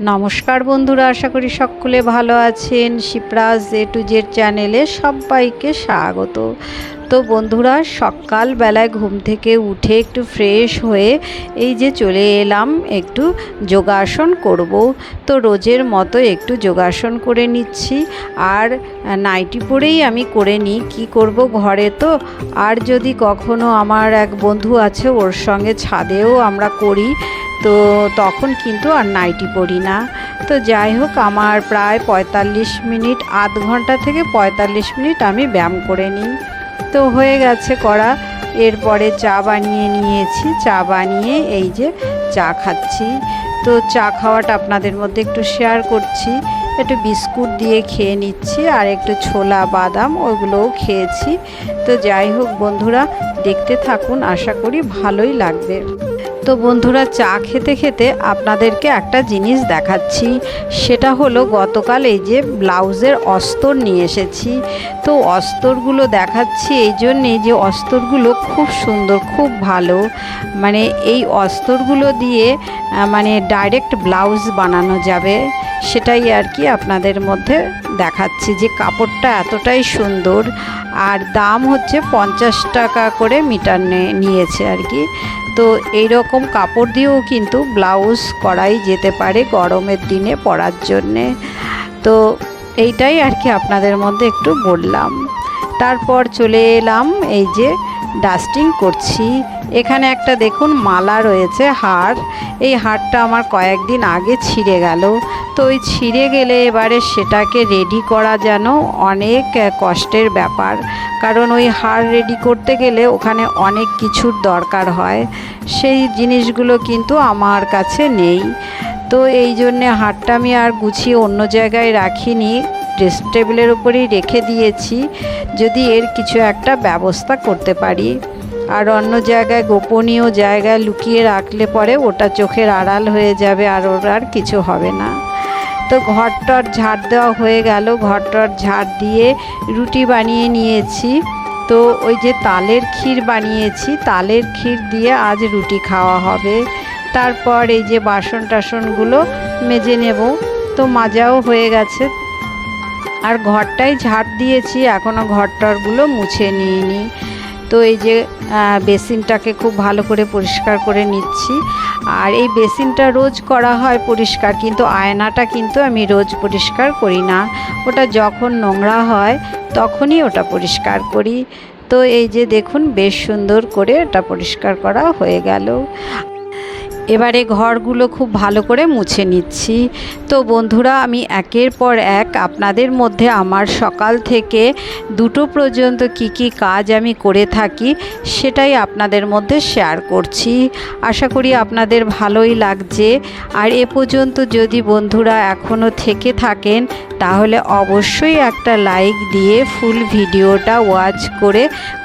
নমস্কার বন্ধুরা, আশা করি সকলে ভালো আছেন। শিপ্রাজ জে টু জেড চ্যানেলে সবাইকে স্বাগত। তো বন্ধুরা, সকালবেলায় ঘুম থেকে উঠে একটু ফ্রেশ হয়ে এই যে চলে এলাম, একটু যোগাসন করব। তো রোজের মতো একটু যোগাসন করে নিচ্ছি। আর নাইটি পরেই আমি করে নিই, কী করব ঘরে তো? আর যদি কখনো আমার এক বন্ধু আছে, ওর সঙ্গে ছাদেও আমরা করি। তো তখন কিন্তু আর নাইটি পরি না। তো যাই হোক, আমার প্রায় পঁয়তাল্লিশ মিনিট, আধ ঘণ্টা থেকে পঁয়তাল্লিশ মিনিট আমি ব্যায়াম করে নিই। তো হয়ে গেছে করা। এরপরে চা বানিয়ে নিয়েছি। চা বানিয়ে এই যে চা খাচ্ছি। তো চা খাওয়াটা আপনাদের মধ্যে একটু শেয়ার করছি। একটু বিস্কুট দিয়ে খেয়ে নিচ্ছি আর একটু ছোলা, বাদাম ওইগুলোও খেয়েছি। তো যাই হোক বন্ধুরা, দেখতে থাকুন। আশা করি ভালোই লাগবে। তো বন্ধুরা, চা খেতে খেতে আপনাদেরকে একটা জিনিস দেখাচ্ছি। সেটা হলো গতকাল এই যে ব্লাউজের অস্তর নিয়ে এসেছি। তো অস্তরগুলো দেখাচ্ছি এই জন্যে যে অস্তরগুলো খুব সুন্দর, খুব ভালো। মানে এই অস্তরগুলো দিয়ে মানে ডাইরেক্ট ব্লাউজ বানানো যাবে। সেটাই আর কি আপনাদের মধ্যে দেখাচ্ছি যে কাপড়টা এতটাই সুন্দর। আর দাম হচ্ছে পঞ্চাশ টাকা করে মিটার নিয়েছে আর কি। তো এই রকম কাপড় দিয়েও কিন্তু ব্লাউজ করাই যেতে পারে গরমের দিনে পরার জন্যে। তো এইটাই আর কি আপনাদের মধ্যে একটু বললাম। তারপর চলে এলাম এই যে ডাস্টিং করছি। এখানে একটা দেখুন মালা রয়েছে, হার। এই হারটা আমার কয়েকদিন আগে ছিঁড়ে গেল। তো ওই ছিঁড়ে গেলে এবারে সেটাকে রেডি করা যেন অনেক কষ্টের ব্যাপার। কারণ ওই হার রেডি করতে গেলে ওখানে অনেক কিছুর দরকার হয়। সেই জিনিসগুলো কিন্তু আমার কাছে নেই। তো এই জন্যে হারটা আমি আর গুছিয়ে অন্য জায়গায় রাখিনি। ড্রেস টেবিলের উপরেই রেখে দিয়েছি, যদি এর কিছু একটা ব্যবস্থা করতে পারি। আর অন্য জায়গায়, গোপনীয় জায়গায় লুকিয়ে রাখলে পরে ওটা চোখের আড়াল হয়ে যাবে আর ওর আর কিছু হবে না। তো ঘরটর ঝাড় দেওয়া হয়ে গেল, ঘরটর ঝাড় দিয়ে রুটি বানিয়ে নিয়েছি। তো ওই যে তালের ক্ষীর বানিয়েছি, তালের ক্ষীর দিয়ে আজ রুটি খাওয়া হবে। তারপর এই যে বাসন টাসনগুলো মেজে নেব। তো মাজাও হয়ে গেছে। আর ঘরটাই ঝাড় দিয়েছি এখনও ঘরটরগুলো মুছে নিইনি। তো এই যে বেসিনটাকে খুব ভালো করে পরিষ্কার করে নিচ্ছি। আর এই বেসিনটা রোজ করা হয় পরিষ্কার, কিন্তু আয়নাটা কিন্তু আমি রোজ পরিষ্কার করি না। ওটা যখন নোংরা হয়, তখনই ওটা পরিষ্কার করি। তো এই যে দেখুন, বেশ সুন্দর করে এটা পরিষ্কার করা হয়ে গেল। এবারে ঘরগুলো খুব ভালো করে মুছে নিচ্ছি। তো বন্ধুরা, আমি একের পর এক আপনাদের মধ্যে আমার সকাল থেকে দুটো পর্যন্ত কি কি কাজ আমি করে থাকি সেটাই আপনাদের মধ্যে শেয়ার করছি। আশা করি আপনাদের ভালোই লাগছে। আর এ পর্যন্ত যদি বন্ধুরা এখনও থেকে থাকেন, তাহলে অবশ্যই একটা লাইক দিয়ে ফুল ভিডিওটা ওয়াচ করে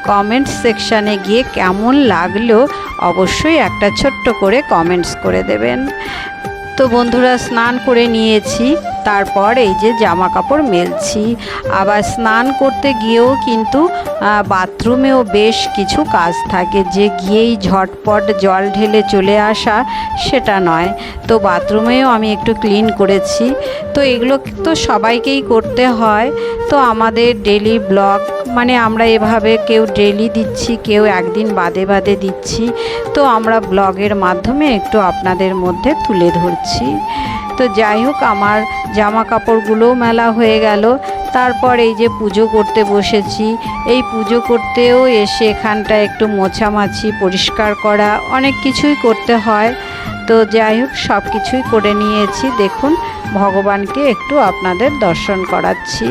কমেন্ট সেকশানে গিয়ে কেমন লাগল অবশ্যই একটা ছোট্ট করে কমেন্টস করে দেবেন। তো বন্ধুরা, স্নান করে নিয়েছি, তারপর এই যে জামা কাপড় মেলছি। আবার স্নান করতে গিয়েও কিন্তু বাথরুমেও বেশ কিছু কাজ থাকে। যে গিয়েই ঝটপট জল ঢেলে চলে আসা, সেটা নয়। তো বাথরুমেও আমি একটু ক্লিন করেছি। তো এগুলো তো সবাইকেই করতে হয়। তো আমাদের ডেলি ব্লগ মানে আমরা এভাবে কেউ ডেলি দিচ্ছি, কেউ একদিন বাদে বাদে দিচ্ছি। তো আমরা ব্লগের মাধ্যমে একটু আপনাদের মধ্যে তুলে ধরছি। তো যাই হোক, আমার জামা কাপড়গুলোও মেলা হয়ে গেল। তারপর এই যে পুজো করতে বসেছি। এই পুজো করতেও এসে এখানটা একটু মোছামাছি, পরিষ্কার করা, অনেক কিছুই করতে হয়। তো যাই হোক সব কিছুই করে নিয়েছি। দেখুন, ভগবানকে একটু আপনাদের দর্শন করাচ্ছি।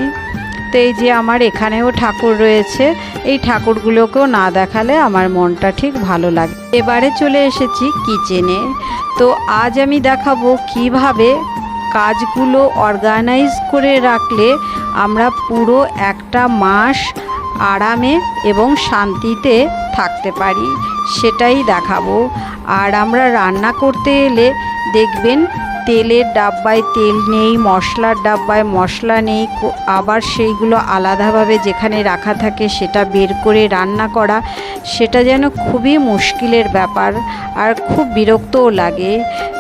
তো এই যে আমার এখানেও ঠাকুর রয়েছে, এই ঠাকুরগুলোকেও না দেখালে আমার মনটা ঠিক ভালো লাগে। এবারে চলে এসেছি কিচেনে। তো আজ আমি দেখাবো কীভাবে কাজগুলো অর্গানাইজ করে রাখলে আমরা পুরো একটা মাস আরামে এবং শান্তিতে থাকতে পারি, সেটাই দেখাবো। আর আমরা রান্না করতে এলে দেখবেন তেলের ডাব্বায় তেল নেই, মশলার ডাব্বায় মশলা নেই আবার সেইগুলো আলাদাভাবে যেখানে রাখা থাকে সেটা বের করে রান্না করা, সেটা যেন খুবই মুশকিলের ব্যাপার আর খুব বিরক্তও লাগে।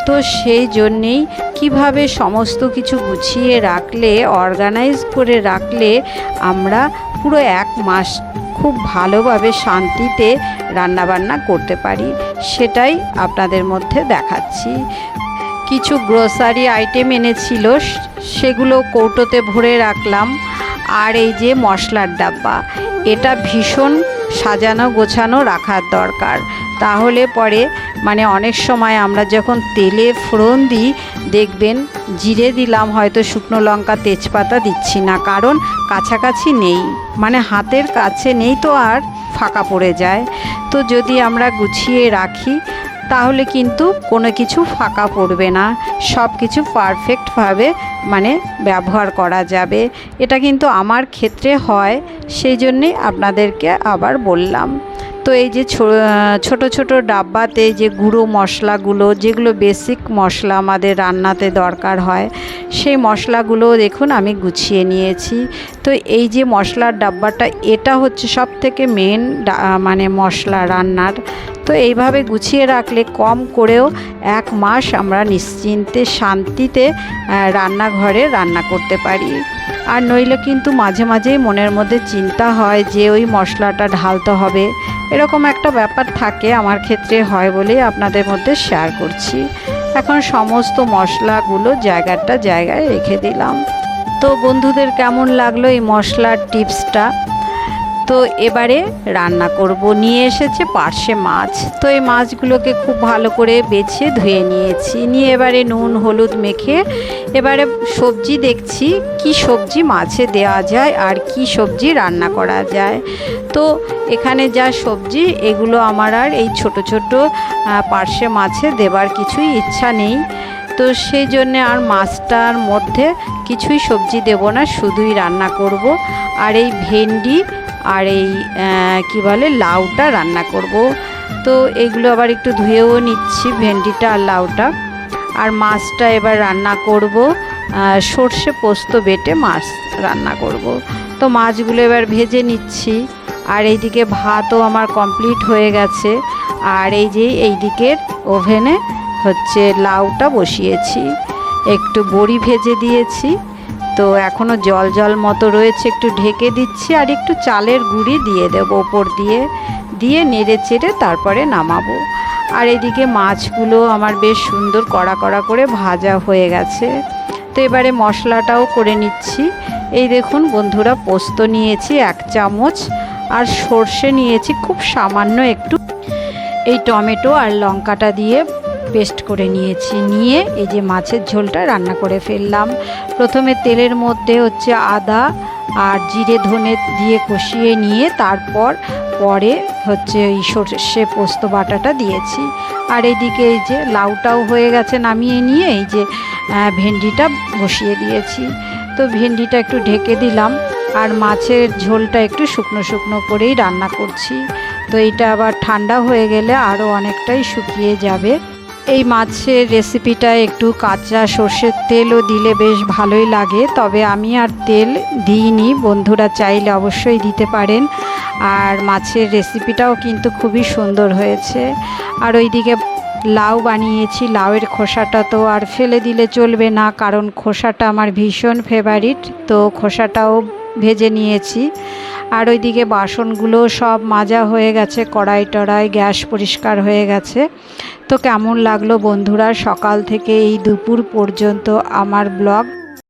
তো সেই জন্যেই কীভাবে সমস্ত কিছু গুছিয়ে রাখলে অর্গানাইজ করে রাখলে আমরা পুরো এক মাস খুব ভালোভাবে শান্তিতে রান্নাবান্না করতে পারি, সেটাই আপনাদের মধ্যে দেখাচ্ছি। কিছু গ্রোসারি আইটেম এনেছিল সেগুলো কৌটোতে ভরে রাখলাম। আর এই যে মশলার ডাব্বা, এটা ভীষণ সাজানো গোছানো রাখার দরকার। তাহলে পরে মানে অনেক সময় আমরা যখন তেলে ফোড়ন দিই, দেখবেন জিরে দিলাম, হয়তো শুকনো লঙ্কা, তেজপাতা দিচ্ছি না, কারণ কাছাকাছি নেই। মানে হাতের কাছে নেই তো আর ফাঁকা পড়ে যায়। তো যদি আমরা গুছিয়ে রাখি তাহলে কিন্তু কোনো কিছু ফাঁকা পড়বে না। সব কিছু পারফেক্টভাবে মানে ব্যবহার করা যাবে। এটা কিন্তু আমার ক্ষেত্রে হয়, সেই জন্যে আপনাদেরকে আবার বললাম। তো এই যে ছোট ছোট ডাব্বাতে যে গুঁড়ো মশলাগুলো, যেগুলো বেসিক মশলা আমাদের রান্নাতে দরকার হয়, সেই মশলাগুলো দেখুন আমি গুছিয়ে নিয়েছি। তো এই যে মশলার ডাব্বাটা, এটা হচ্ছে সব থেকে মেন মানে মশলা রান্নার। তো এইভাবে গুছিয়ে রাখলে কম করেও এক মাস আমরা নিশ্চিন্তে, শান্তিতে রান্নাঘরে রান্না করতে পারি। আর নইলে কিন্তু মাঝে মাঝেই মনের মধ্যে চিন্তা হয় যে ওই মশলাটা ঢালতে হবে। এরকম একটা ব্যাপার থাকে আমার ক্ষেত্রে হয় বলেই আপনাদের মধ্যে শেয়ার করছি। এখন সমস্ত মশলাগুলো জায়গাটা জায়গায় রেখে দিলাম। তো বন্ধুদের কেমন লাগল এই মশলার টিপসটা তো এবারে রান্না করব। নিয়ে এসেছে পার্শে মাছ। তো এই মাছগুলোকে খুব ভালো করে বেছে ধুয়ে নিয়েছি। নিয়ে এবারে নুন, হলুদ মেখে এবারে সবজি দেখছি কি সবজি মাছে দেওয়া যায় আর কি সবজি রান্না করা যায়। তো এখানে যা সবজি, এগুলো আমার আর এই ছোট ছোট পার্শে মাছে দেবার কিছুই ইচ্ছা নেই। তো সেই জন্যে আর মাছটার মধ্যে কিছুই সবজি দেব না, শুধুই রান্না করব। আর এই ভেন্ডি আর এই কি বলে, লাউটা রান্না করব। তো এগুলো আবার একটু ধুয়েও নিচ্ছি, ভেন্ডিটা আর লাউটা। আর মাছটা এবার রান্না করব। সর্ষে পোস্ত বেটে মাছ রান্না করব। তো মাছগুলো এবার ভেজে নিচ্ছি। আর এইদিকে ভাতও আমার কমপ্লিট হয়ে গেছে। আর এই যে এই দিকের ওভেনে হচ্ছে লাউটা বসিয়েছি। একটু বড়ি ভেজে দিয়েছি। তো এখনও জল জল মতো রয়েছে, একটু ঢেকে দিচ্ছি আর একটু চালের গুঁড়ি দিয়ে দেবো ওপর দিয়ে। দিয়ে নেড়ে চেড়ে তারপরে নামাবো। আর এদিকে মাছগুলো আমার বেশ সুন্দর কড়া কড়া করে ভাজা হয়ে গেছে। তো এবারে মশলাটাও করে নিচ্ছি। এই দেখুন বন্ধুরা, পোস্ত নিয়েছি এক চামচ আর সর্ষে নিয়েছি খুব সামান্য একটু। এই টমেটো আর লঙ্কাটা দিয়ে পেস্ট করে নিয়েছি। নিয়ে এই যে মাছের ঝোলটা রান্না করে ফেললাম। প্রথমে তেলের মধ্যে হচ্ছে আদা আর জিরে ধনে দিয়ে কষিয়ে নিয়ে তারপর পরে হচ্ছে এই সর্ষে পোস্ত বাটাটা দিয়েছি। আর এদিকে এই যে লাউটাও হয়ে গেছে নামিয়ে নিয়ে এই যে ভেন্ডিটা বসিয়ে দিয়েছি। তো ভেন্ডিটা একটু ঢেকে দিলাম আর মাছের ঝোলটা একটু শুকনো শুকনো করেই রান্না করছি। তো এইটা আবার ঠান্ডা হয়ে গেলে আরও অনেকটাই শুকিয়ে যাবে। এই মাছের রেসিপিটা একটু কাঁচা সর্ষের তেলও দিলে বেশ ভালোই লাগে, তবে আমি আর তেল দিইনি। বন্ধুরা চাইলে অবশ্যই দিতে পারেন। আর মাছের রেসিপিটাও কিন্তু খুবই সুন্দর হয়েছে। আর ওইদিকে লাউ বানিয়েছি, লাউয়ের খোসাটা তো আর ফেলে দিলে চলবে না, কারণ খোসাটা আমার ভীষণ ফেভারিট তো খোসাটাও ভেজে নিয়েছি। আর ওইদিকে বাসনগুলো সব মাজা হয়ে গেছে, কড়াই টড়াই, গ্যাস পরিষ্কার হয়ে গেছে। তো কেমন লাগল বন্ধুরা? সকাল থেকে এই দুপুর পর্যন্ত আমার ব্লগ।